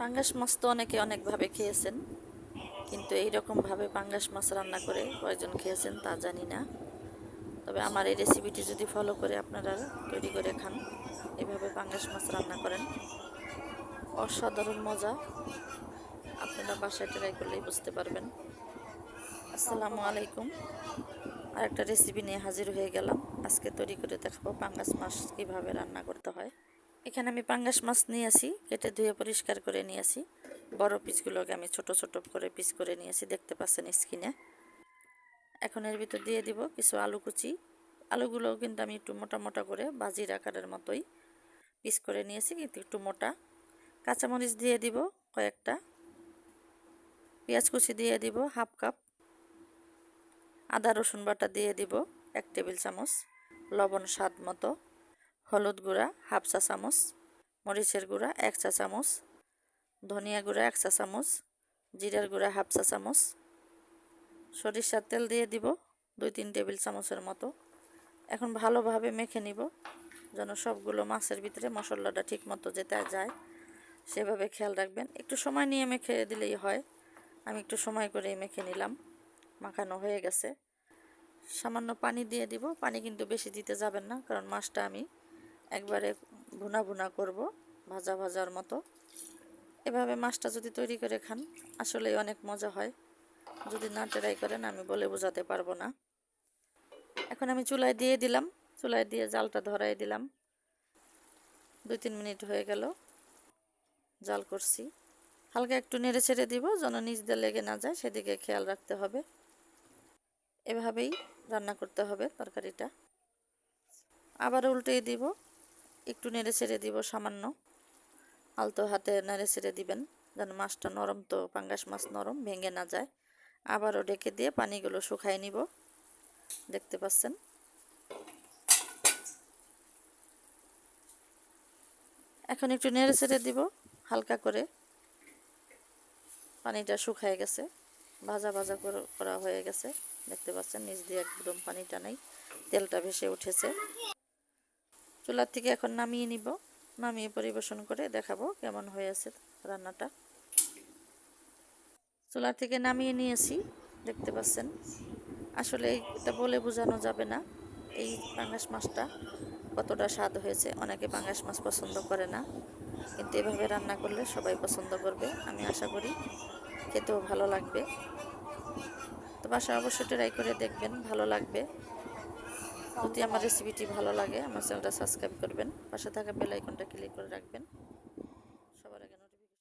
পাঙ্গাস মাছ তো অনেকে অনেকভাবে খেয়েছেন, কিন্তু এই রকমভাবে পাঙ্গাস মাছ রান্না করে কয়জন খেয়েছেন তা জানি না। তবে আমার এই রেসিপিটি যদি ফলো করে আপনারা তৈরি করে খান, এভাবে পাঙ্গাস মাছ রান্না করেন। অসাধারণ মজা, আপনারা বাসায় ট্রাই করলেই বুঝতে পারবেন। আসসালামু আলাইকুম। আর একটা রেসিপি নিয়ে হাজির হয়ে গেলাম। আজকে তৈরি করে দেখাবো পাঙ্গাস মাছ কীভাবে রান্না করতে হয়। এখানে আমি পাঙ্গাস মাছ নিয়ে আসি, কেটে ধুয়ে পরিষ্কার করে নিয়ে আসি। বড় পিসগুলোকে আমি ছোট ছোট করে পিস করে নিয়েছি দেখতে পাচ্ছেন স্কিনে। এখন এর ভিতর দিয়ে দিব কিছু আলু কুচি। আলুগুলোও কিন্তু আমি একটু মোটা মোটা করে বাজির আকারের মতোই পিস করে নিয়েছি কিন্তু একটু মোটা। কাঁচামরিচ দিয়ে দিব কয়েকটা। পেঁয়াজ কুচি দিয়ে দিব হাফ কাপ। আদা রসুন বাটা দিয়ে দিব এক টেবিল চামচ। লবণ স্বাদ মতো। হলুদ গুঁড়া হাফ চা চামচ, মরিচের গুঁড়া এক চা চামচ, ধনিয়া গুঁড়া এক চা চামচ, জিরার গুঁড়া হাফ চা চামচ। সরিষার তেল দিয়ে দিব দুই তিন টেবিল চামচের মতো। এখন ভালোভাবে মেখে নিব যেন সবগুলো মাছের ভিতরে মশলাটা ঠিক মতো যেতে যায়। সেভাবে খেয়াল রাখবেন। একটু সময় নিয়ে মেখে দিলেই হয়। আমি একটু সময় করেই মেখে নিলাম। মাখানো হয়ে গেছে। সামান্য পানি দিয়ে দিব। পানি কিন্তু বেশি দিতে যাবেন না, কারণ মাছটা আমি একবারে ভুনা ভুনা করব, ভাজা ভাজার মতো। এভাবে মাছটা যদি তৈরি করে খান, আসলেই অনেক মজা হয়। যদি না ট্রাই করেন, আমি বলে বোঝাতে পারব না। এখন আমি চুলায় দিয়ে দিলাম। চুলায় দিয়ে জালটা ধরাই দিলাম। দুই তিন মিনিট হয়ে গেল। জাল করছি। হালকা একটু নেড়ে ছেড়ে দিব, যেন নিচ দিয়ে লেগে না যায়, সেদিকে খেয়াল রাখতে হবে। এভাবেই রান্না করতে হবে তরকারিটা। আবার উল্টেই দিব। একটু নেড়ে ছেড়ে দিব সামান্য। আলতো হাতে নেড়ে ছেড়ে দিবেন, যেন মাছটা নরম তো, পাঙ্গাস মাছ নরম, ভেঙে না যায়। আবারও ডেকে দিয়ে পানিগুলো শুকাই নিব। দেখতে পাচ্ছেন? এখন একটু নেড়ে ছেড়ে দিব, হালকা করে। পানিটা শুকায় গেছে, ভাজা ভাজা করা হয়ে গেছে। দেখতে পাচ্ছেন? নিচ দিয়ে একদম পানিটা নেই, তেলটা ভেসে উঠেছে। চুলার থেকে এখন নামিয়ে নিব। নামিয়ে পরিবেশন করে দেখাবো কেমন হয়েছে রান্নাটা। চুলার থেকে নামিয়ে নিয়েছি, দেখতে পাচ্ছেন। আসলে এটা বলে বোঝানো যাবে না, এই পাঙ্গাস মাছটা কতটা স্বাদ হয়েছে। অনেকে পাঙ্গাস মাছ পছন্দ করে না, কিন্তু এভাবে রান্না করলে সবাই পছন্দ করবে, আমি আশা করি। খেতেও ভালো লাগবে। তো বাসা অবশ্যই ট্রাই করে দেখবেন, ভালো লাগবে। যদি আমার রেসিপিটি ভালো লাগে, আমার চ্যানেলটা সাবস্ক্রাইব করবেন। পাশে থাকা বেল আইকনটা ক্লিক করে রাখবেন।